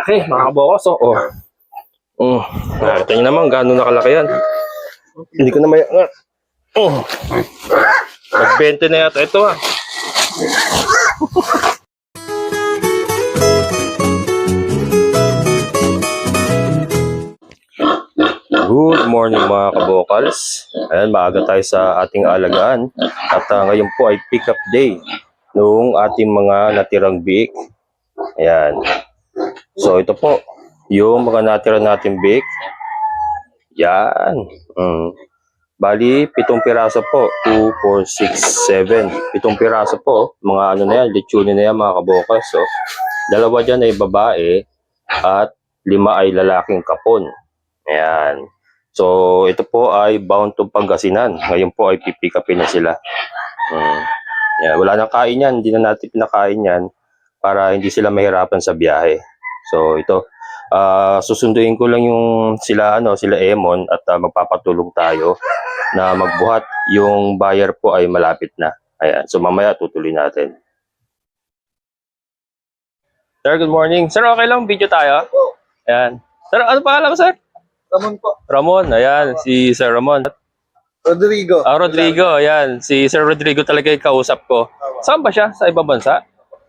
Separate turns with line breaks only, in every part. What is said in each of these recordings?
Laki, mga kabokos. Oh. oh. Mm. Nakita niyo naman gaano nakalaki yan. Hindi ko na may... Oh. Nag-20 na yata ito ah. Good morning mga kabokals. Ayan, maaga tayo sa ating alagaan. At ah, ngayon po ay pick-up day noong ating mga natirang biik. Ayan. So ito po, yung mga natira nating biik. Yan. Mm. Bali, pitong piraso po. 2, 4, 6, 7. Pitong piraso po. Mga ano na yan, lechuni na yan mga kabokals. So, dalawa dyan ay babae at lima ay lalaking kapon. Ayan. So, ito po ay bound to Pangasinan. Ngayon po ay pipikapin na sila. Mm. Yan. Wala nang kain yan. Hindi na natin pinakain yan para hindi sila mahirapan sa biyahe. So, ito. ah susunduin ko lang yung sila ano sila Emon at ah, magpapatulong tayo na magbuhat yung buyer po ay malapit na ayan so mamaya tutuloy natin Sir good morning sir okay lang video tayo ayan sir ano pangalan mo sir
Ramon po.
Ramon, ayan, si Sir Ramon.
Rodrigo.
Ah, Rodrigo, ayan, si Sir Rodrigo talaga yung kausap ko. Saan ba siya? Sa ibang bansa?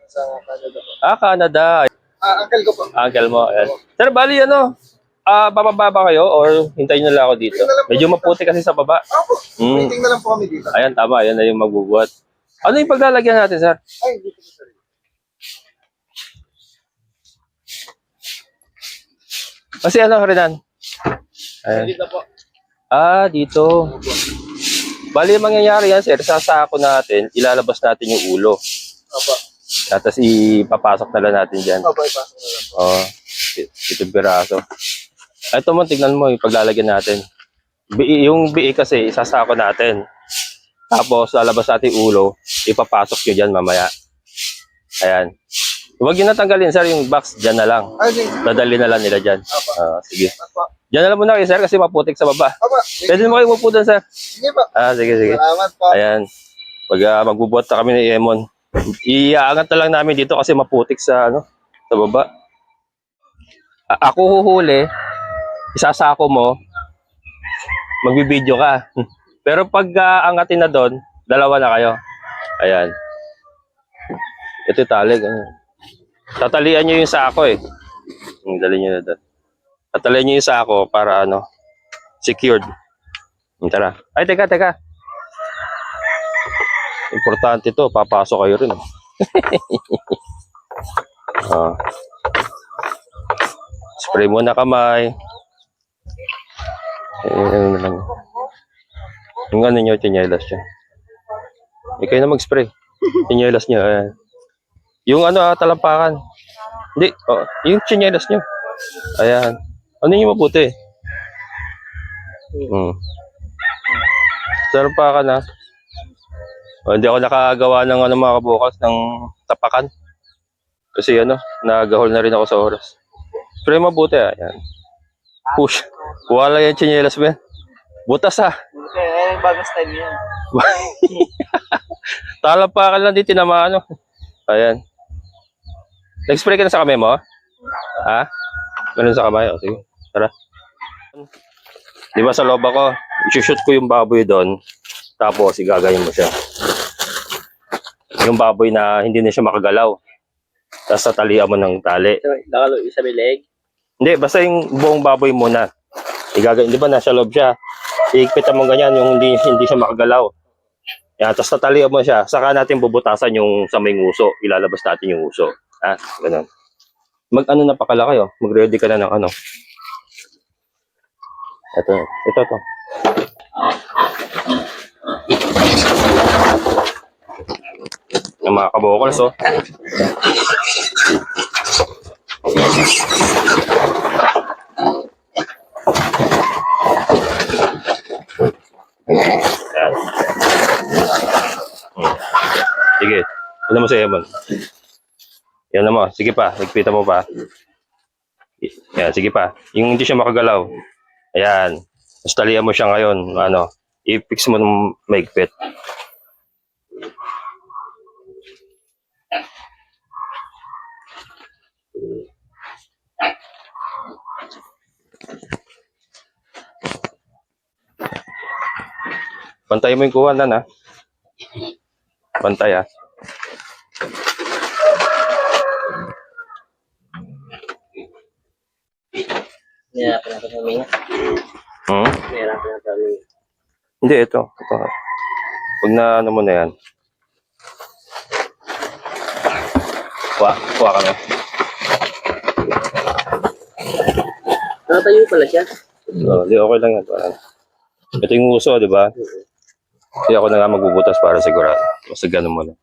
Sa Canada po.
Ah, Canada.
Ah, uncle ko po.
Uncle mo, ayan. Sir, bali ano, ah, bababa ba kayo or hintayin nila ako dito? Medyo maputi kasi sa baba.
Opo.
Mm.
Meeting na lang po kami dito.
Ayan, tama, ayan na yung magbubuhat. Ano yung paglalagyan natin, sir?
Ay, dito po sir.
Kasi ano, Renan? Ayan.
Dito po.
Ah, dito. Bali, yung mangyayari yan, sir, sasako natin, ilalabas natin yung ulo.
Opo.
Tapos ipapasok na lang natin dyan.
Opo, ipasok na lang.
Oo. ito piraso. Ito mo, tignan mo yung paglalagyan natin. Bi yung BI kasi, isasako natin. Tapos, lalabas natin ulo, ipapasok nyo dyan mamaya. Ayan. Huwag nyo natanggalin, sir, yung box, dyan na lang.
Ay, sige.
Dadali na lang nila dyan.
Opo.
Ah, sige.
Opo.
Dyan na lang muna kayo, sir, kasi maputik sa baba.
Opo.
Pwede mo kayo umupo doon, sir.
sige po.
Ah, sige, sige.
Salamat po.
Ayan. Pag uh, magbubuhat na kami ni Emon, iaangat na lang namin dito kasi maputik sa ano, sa baba. A- ako huhuli, isasako mo, magbibideo ka. Pero pag uh, angatin na doon, dalawa na kayo. Ayan. Ito talig. Tatalian nyo yung sako eh. Dali nyo na doon. Tatalian nyo yung sako para ano, secured. Tara. Ay, teka, teka. Importante to, papasok kayo rin. oh. ah. Spray mo na kamay. Eh, ano lang. Yung ano nyo, chinelas nyo. Ikaw na mag-spray. Chinelas nyo, ayan. Yung ano, ah, talampakan. Hindi, oh, yung chinelas nyo. Ayan. Ano yung mabuti? Hmm. Talampakan ha. O, hindi ako nakagawa ng ano mga kabukas ng tapakan. Kasi ano, nagahol na rin ako sa oras. Pero yung mabuti ah, yan. Push. Wala yan chinelas ba? Butas ah.
Okay, eh, bagong style yan.
Talapakan lang din tinamaan ano. Ayan. Nag-spray ka na sa kamay mo? Ha? Ganun sa kamay? O, sige. Tara. Di ba sa loob ako, isushoot ko yung baboy doon. Tapos, igagayin mo siya. Yung baboy na hindi na siya makagalaw. Tapos tatalian mo ng tali.
Nakalo sa bileg.
Hindi, basta yung buong baboy muna. Igagayin, di ba nasa loob siya? Iikpitan mo ganyan, yung hindi, hindi siya makagalaw. Yan, tapos tatalian mo siya. Saka natin bubutasan yung sa may nguso. Ilalabas natin yung nguso. Ah, ganun. Mag ano na pakala kayo? Mag-ready ka na ng ano? Ito, ito, ito. Yung mga kabokals, oh. Yan. Hmm. Sige. Ano mo sa Emon? Yan na mo. Sige pa. Nagpita mo pa. Yan. Sige pa. Yung hindi siya makagalaw. Ayan. Tapos mo siya ngayon. Ano. I-fix mo ng maigpit. Pantay mo yung kuhanan, ha? Pantay, ha?
Nahirapan natin huminga.
Hmm?
Nahirapan natin huminga.
Hindi, ito. Ito. Pag na ano mo na yan. Kuha, kuha ka na.
Nakatayo pala siya.
No, di okay lang yan. Ito yung uso, di ba? Hindi ako na nga magbubutas para sigurado. Basta ganun mo lang.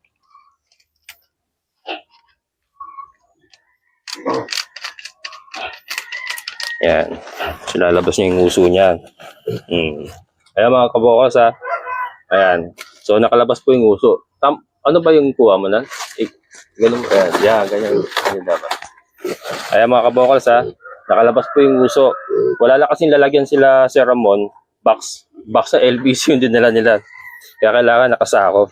Yan. So, lalabas niya yung uso niya. Hmm. Ayan mga kabokas ha. Ayan. So nakalabas po yung uso. Tam ano ba yung kuha mo na? Ganun. Ayan. Yeah, ganyan. Ganyan dapat. Ayan mga kabokals ha. Nakalabas po yung uso. Wala lang kasing lalagyan sila Sir Ramon. Box. Box sa LBC yung dinala nila. Kaya kailangan nakasako.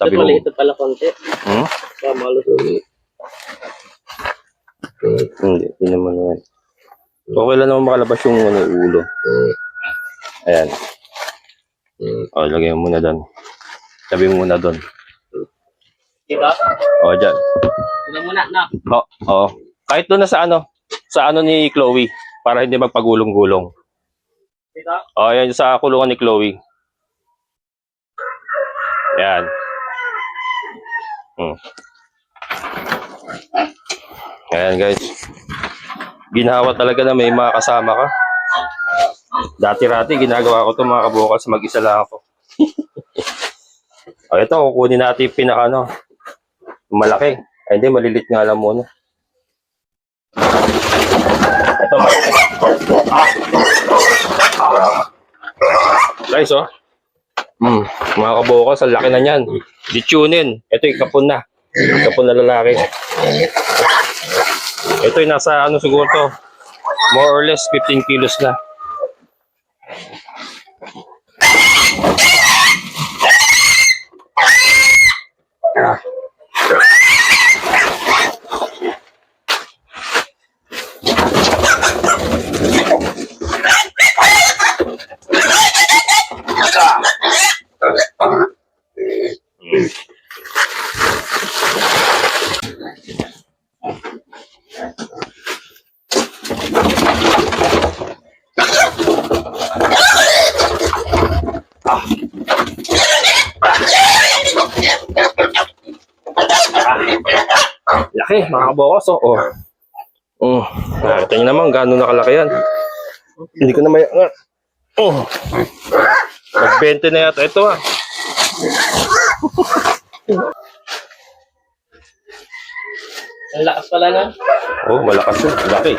Tabi
Ito
mo.
maliit pala konti.
Hmm?
Kaya malusog.
Hindi. Hindi naman yan. Okay lang naman makalabas yung ano, ulo. Ayan. O, lagay mo muna doon. Tabi mo muna doon.
Diba?
O, dyan.
Ito muna, na.
Oo. oo. Kahit doon na sa ano, sa ano ni Chloe, para hindi magpagulong-gulong.
Diba?
O, yan sa kulungan ni Chloe. Yan. Hmm. Ayan guys. Ginawa talaga na may mga kasama ka. Dati-rati, ginagawa ko to mga kabukas, mag-isa lang ako. o ito, kukunin natin yung pinaka ano, malaki. Ay hindi, malilit nga lang muna. Ito. Guys, oh. Hmm, mga kabukas, ang laki na niyan. Di tunin. Ito yung kapon na. Kapon na lalaki. Ito yung nasa ano siguro to. More or less 15 kilos na. Laki, mga kabukas, oh. oh. Oh, nakita niyo naman gaano nakalaki yan. Hindi ko na may... nga. Oh. Mag-20 na yata ito ah.
Ang lakas pala na.
Oh, malakas yun. Laki.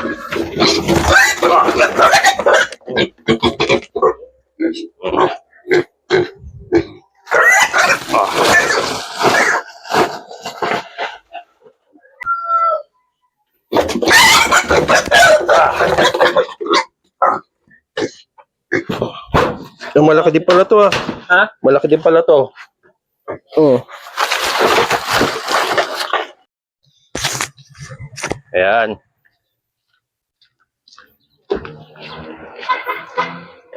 Yung malaki din pala to ah.
Ha?
Malaki din pala to. Oh. Ayan.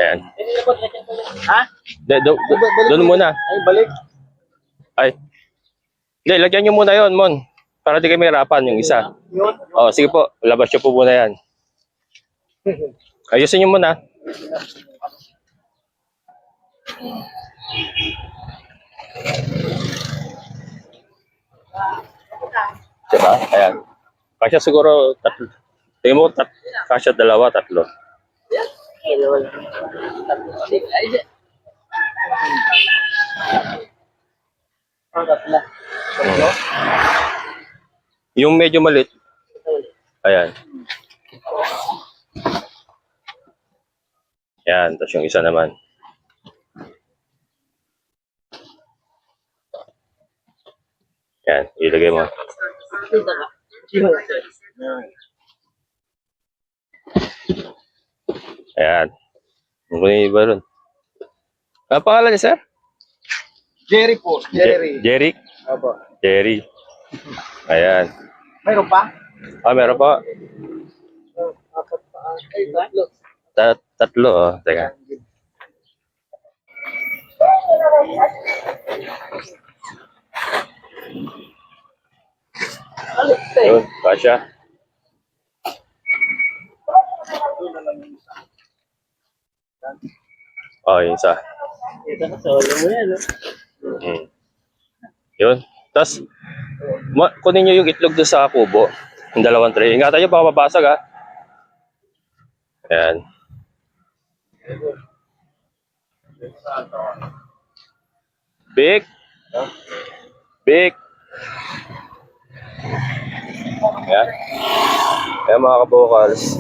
Ayan.
Ha?
De, do, do, doon muna.
Ay, balik.
Ay. Hindi, lagyan nyo muna yon Mon. Para di kayo mahirapan yung isa. Oh, sige po. Labas nyo po muna yan. Ayusin nyo muna. Diba? Ayan. Kasya siguro tatlo. Tingin mo, tat kasya dalawa, tatlo.
Hello. Tatlo?
Yung medyo malit, ayan. Yan, tapos yung isa naman. Yan, ilagay mo.
Dito ka. Sino?
Ayan. Ano yung iba ron? Ano pangalan niya, sir?
Jerry po.
Je- Jerry?
Opo.
Jerry. Ayan.
Mayroon pa?
Ah, meron pa.
Apat pa. Ay, tatlo.
Tat tatlo, oh. Teka.
Alit eh.
Yun, kasya. Oh, yun isa.
Ito na solo mo yan. no?
Mm. Yun. Tapos, kunin nyo yung itlog doon sa kubo. Yung dalawang tray. Ingatan nyo, baka mabasag ha. Ayan. Big. Big. Ayan. Ayan mga kabokals.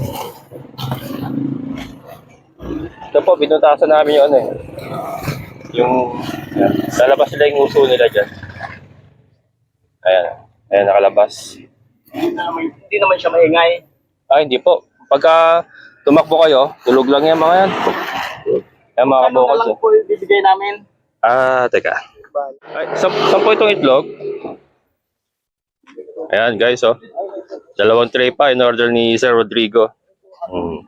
Ito po, binutasan namin yung ano eh. Yung, ayan. lalabas sila yung uso nila dyan. Ayan. Ayan, nakalabas.
Hindi naman- siya maingay.
Ah, hindi po. Pagka tumakbo kayo, tulog lang yan mga yan. Ayan mga
Ano na
kabokals.
lang
oh.
po ibibigay namin?
Ah, teka. Ay, sam saan po itong itlog? Ayan guys, oh. Dalawang tray pa in order ni Sir Rodrigo. Hmm.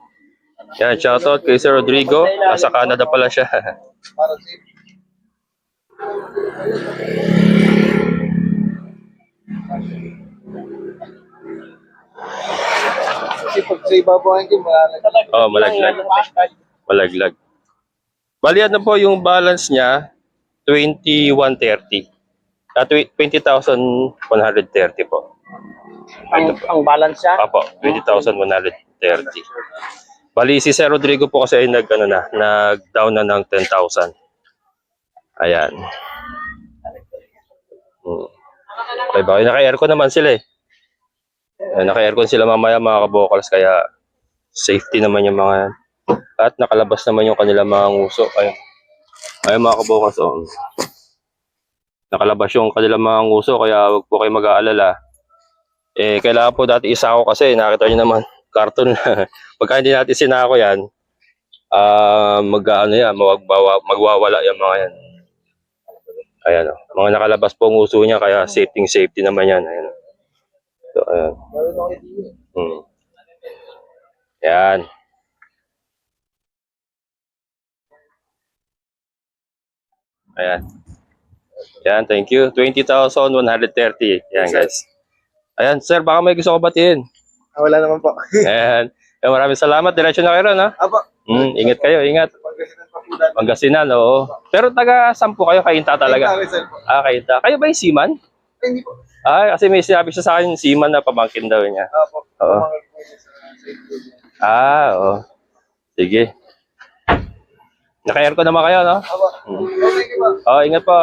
Yan, shoutout kay Sir Rodrigo. Nasa Canada pala siya.
Kasi pag sa ibabawan ko,
oh, malaglag. Malaglag. Bali, ano po yung balance niya? 2130. Ah, tw- 20,130 po.
Ang, ang balance siya.
Apo, 20,130. Bali, si Sir Rodrigo po kasi ay nag, ano na, nag-down na ng 10,000. Ayan. Hmm. Okay, bakit naka-aircon naman sila eh. Naka-aircon sila mamaya mga kabokals, kaya safety naman yung mga yan. At nakalabas naman yung kanilang mga nguso. Ayun. Ayun mga kabokals, oh. Nakalabas yung kanilang mga nguso, kaya wag po kayo mag-aalala. Eh, kailangan po dati isa ako kasi nakita niyo naman, karton na. Pagka hindi natin sinako yan, ah mag ano yan, magwawa, magwawala yung mga yan. Ayan o. Mga nakalabas po ang uso niya, kaya safety safety naman yan. Ayan. oh. So, ayan. Hmm. Yan. Ayan. Yan, thank you. 20,130. Yan, guys. Ayan, sir, baka may gusto ko batiin.
Ah, wala naman po.
Ayan. Ayan, maraming salamat. Diretso na kayo ron, ha?
Apo.
Mm, ingat kayo, ingat. Pangasinan, oo. Pero taga sampu kayo, kayinta talaga. Ah, kayinta. Kayo ba yung seaman?
Hindi po.
Ah, kasi may sinabi siya sa akin, seaman na pamangkin daw niya.
Apo.
Oo. Ah, oo. Sige. Naka-aircon naman kayo, no?
Apo. You po.
Oo, ingat po.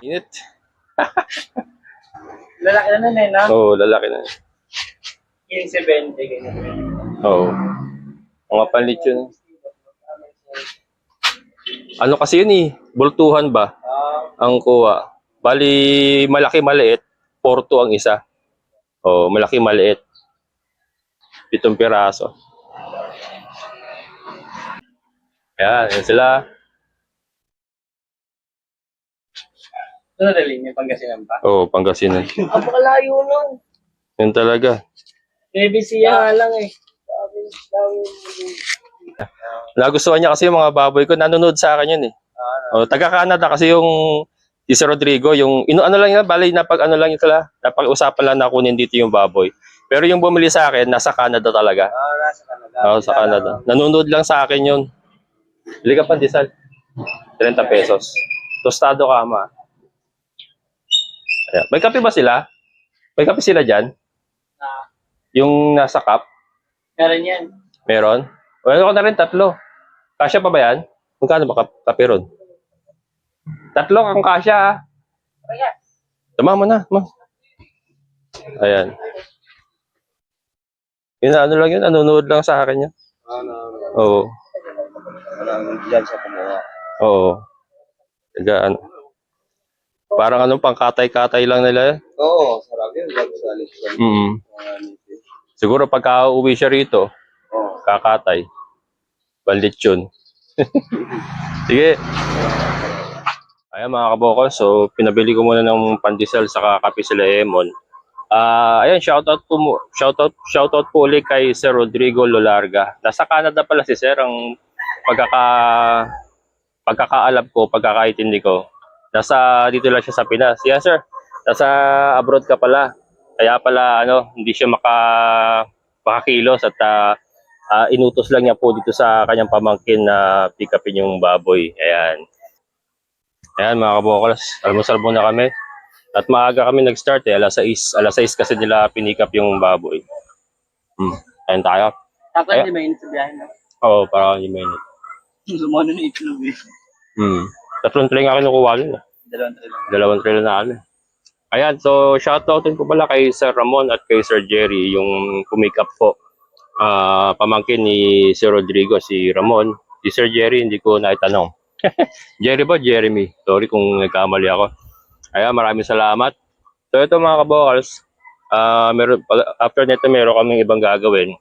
Init.
Lalaki na nun eh, na?
Oo, lalaki na.
15-20, ganyan.
Oo. Mga panlit yun. Ano kasi yun eh, bultuhan ba?
Ah,
ang kuha. Bali, malaki maliit, porto ang isa. O, malaki maliit. Pitong piraso. Yan, yan sila.
Ano na linya, Pangasinan pa?
Oh, Pangasinan.
Ang pakalayo nun.
Yan talaga.
BBC nga lang eh. Sabi, sabi,
Nagustuhan niya kasi yung mga baboy ko. Nanonood sa akin yun eh. Oh, taga Canada kasi yung si Sir Rodrigo, yung ino ano lang yan, bali napag ano lang yun sila, napag-usapan lang na kunin dito yung baboy. Pero yung bumili sa akin, nasa Canada talaga.
Ah, nasa Canada.
Oo, sa Canada. Nanonood lang sa akin yun. Bili ka pandesal. 30 pesos. Tostado ka, ama. Ayan. May kape ba sila? May kape sila dyan?
Ah,
Yung nasa cup?
meron yan.
Meron? Meron ko na rin tatlo. Kasya pa ba yan? Magkano ba kap- kape ron? Tatlo kang kasya, ha?
Kaya,
Tama mo na, ma. Ayan. Yun, ano lang yun, nanonood lang sa akin yun.
ano,
Oo.
Ano, dyan sa kumuha.
Oo. Taga, ano. Parang anong pangkatay-katay lang nila.
Oo, sarap yun. Lag sa alis ko.
Mm. Siguro pagka uwi siya rito,
Oo.
kakatay. Balit yun. Sige. Ayan mga kaboko, so pinabili ko muna ng pandesal sa kape sila Emon. Ah, ayan, shoutout po shoutout shoutout po ulit kay Sir Rodrigo Lolarga. Nasa Canada pala si Sir ang pagkaka pagkakaalap ko, pagkakaintindi ko, nasa dito lang siya sa Pinas. Yes, sir. Nasa abroad ka pala. Kaya pala ano, hindi siya maka makakilos at ah, ah, inutos lang niya po dito sa kanyang pamangkin na pick upin yung baboy. Ayan. Ayan mga kabokals, almusal muna kami. At maaga kami nag-start eh, alas 6. Alas 6 kasi nila pinick up yung baboy. Hmm. Ayan tayo.
Tapos
Kaya-
hindi mainit sa biyahe na.
Oo, parang yung minute.
Sumano na itlog eh.
Hmm. Tatlong tray nga kinukuha nun. eh.
Dalawang dalawang.
Dalawang tray na ano. Ayan, so shoutoutin ko pala kay Sir Ramon at kay Sir Jerry, yung kumake up po. Ah, pamangkin ni Sir Rodrigo, si Ramon. Si Sir Jerry, hindi ko naitanong. Jerry ba? Jeremy. Sorry kung nagkamali ako. Ayan, maraming salamat. So ito mga kabokals, ah meron, after nito meron kaming ibang gagawin.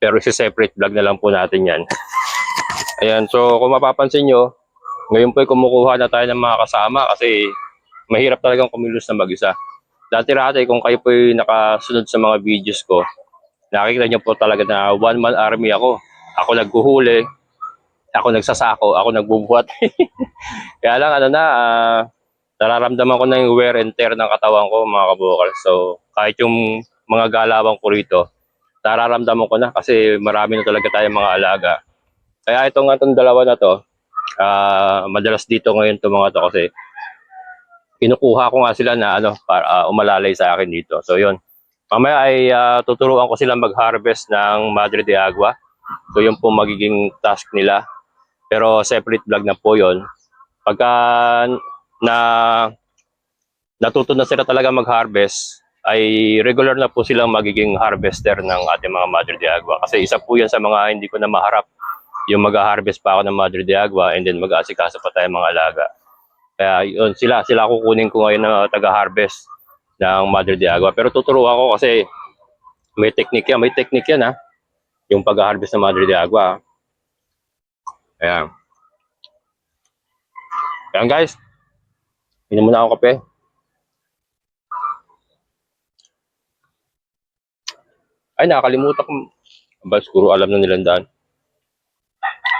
Pero si separate vlog na lang po natin yan. Ayan, so kung mapapansin nyo, ngayon po ay kumukuha na tayo ng mga kasama kasi mahirap talagang kumilos na mag-isa. Dati-rati kung kayo po ay nakasunod sa mga videos ko, nakikita nyo po talaga na one-man army ako. Ako naghuhuli, ako nagsasako, ako nagbubuhat. Kaya lang ano na, ah, nararamdaman ko na yung wear and tear ng katawan ko mga kabukal. So kahit yung mga galawang ko rito, nararamdaman ko na kasi marami na talaga tayong mga alaga. Kaya itong itong dalawa na to, ah madalas dito ngayon itong mga to kasi kinukuha ko nga sila na ano para ah, umalalay sa akin dito. So yun. Mamaya ay ah, tuturuan ko sila mag-harvest ng Madre de Agua. So yun po magiging task nila. Pero separate vlog na po yun. Pagka na natuto na sila talaga mag-harvest, ay regular na po silang magiging harvester ng ating mga Madre de Agua. Kasi isa po yan sa mga hindi ko na maharap yung mag-harvest pa ako ng Madre de Agua and then mag-aasikaso pa tayo mga alaga. Kaya yun, sila, sila kukunin ko ngayon na taga-harvest ng Madre de Agua. Pero tuturuan ko kasi may technique yan, may technique yan ha. Yung pag-harvest ng Madre de Agua. Ayan. Ayan guys. Inom muna ako kape. Ay, nakakalimutan ko. Ba, siguro alam na nilang daan.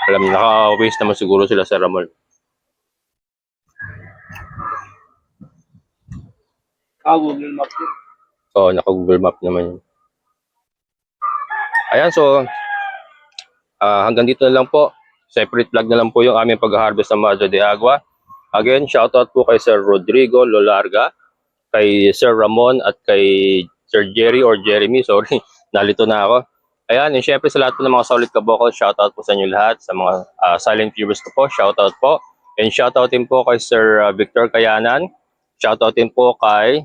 Alam, naka-waste naman siguro sila sa Ramon.
Ah, Google Maps yun.
So, naka-Google Map naman yun. Ayan, so, ah, hanggang dito na lang po. Separate vlog na lang po yung aming pag-harvest ng Madre de Agua. Again, shoutout po kay Sir Rodrigo Lolarga, kay Sir Ramon at kay Sir Jerry or Jeremy, sorry, nalito na ako. Ayan, and syempre sa lahat po ng mga solid kabokal, shoutout po sa inyo lahat. Sa mga ah, silent viewers ko po, shoutout po. And shoutout din po kay Sir ah, Victor Kayanan. Shoutout din po kay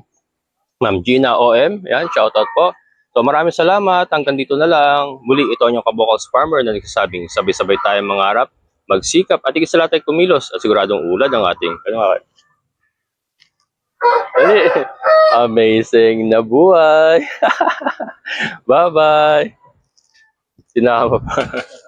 Ma'am Gina OM. Yan, shoutout po. So maraming salamat. Hanggang dito na lang. Muli, ito ang inyong kabokals farmer na nagsasabing sabay-sabay tayong mangarap, magsikap at higit sa lahat ay kumilos at siguradong ulad ang ating ano Amazing na buhay. Bye-bye. Sinama.